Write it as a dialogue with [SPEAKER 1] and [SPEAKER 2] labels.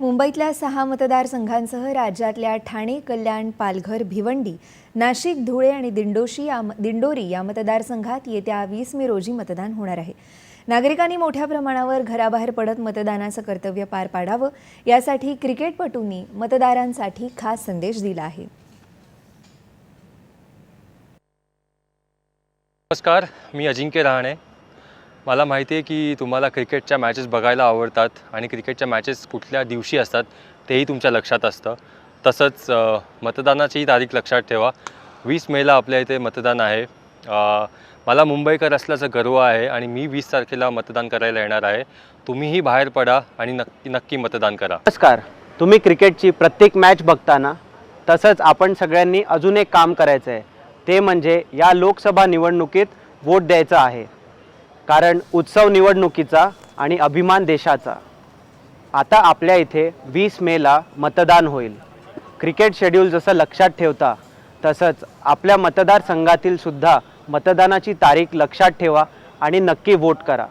[SPEAKER 1] मुंबईतल्या सहा मतदारसंघांसह राज्यातल्या ठाणे कल्याण पालघर भिवंडी नाशिक धुळे आणि दिंडोशी या दिंडोरी या मतदारसंघात येत्या वीस मे रोजी मतदान होणार आहे. नागरिकांनी मोठ्या प्रमाणावर घराबाहेर पडत मतदानाचं कर्तव्य पार पाडावं यासाठी क्रिकेटपटूंनी मतदारांसाठी खास संदेश दिला आहे.
[SPEAKER 2] नमस्कार मी अजिंक्य रहाणे. मला माहिती आहे की तुम्हाला क्रिकेटच्या मॅचेस बघायला आवडतात आणि क्रिकेटच्या मॅचेस कुठल्या दिवशी असतात तेही तुमच्या लक्षात असतं. तसंच मतदानाचीही तारीख लक्षात ठेवा. वीस मेला आपल्या इथे मतदान आहे. मला मुंबईकर असल्याचं गर्व आहे आणि मी वीस तारखेला मतदान करायला येणार आहे. तुम्हीही बाहेर पडा आणि नक्की नक्की मतदान करा.
[SPEAKER 3] नमस्कार. तुम्ही क्रिकेटची प्रत्येक मॅच बघताना तसंच आपण सगळ्यांनी अजून एक काम करायचं आहे ते म्हणजे या लोकसभा निवडणुकीत वोट द्यायचा आहे. कारण उत्सव निवडणुकीचा आणि अभिमान देशाचा. आता आपल्या इथे वीस मेला मतदान होईल. क्रिकेट शेड्यूल जसं लक्षात ठेवता तसंच आपल्या मतदारसंघातील सुद्धा मतदानाची तारीख लक्षात ठेवा आणि नक्की वोट करा.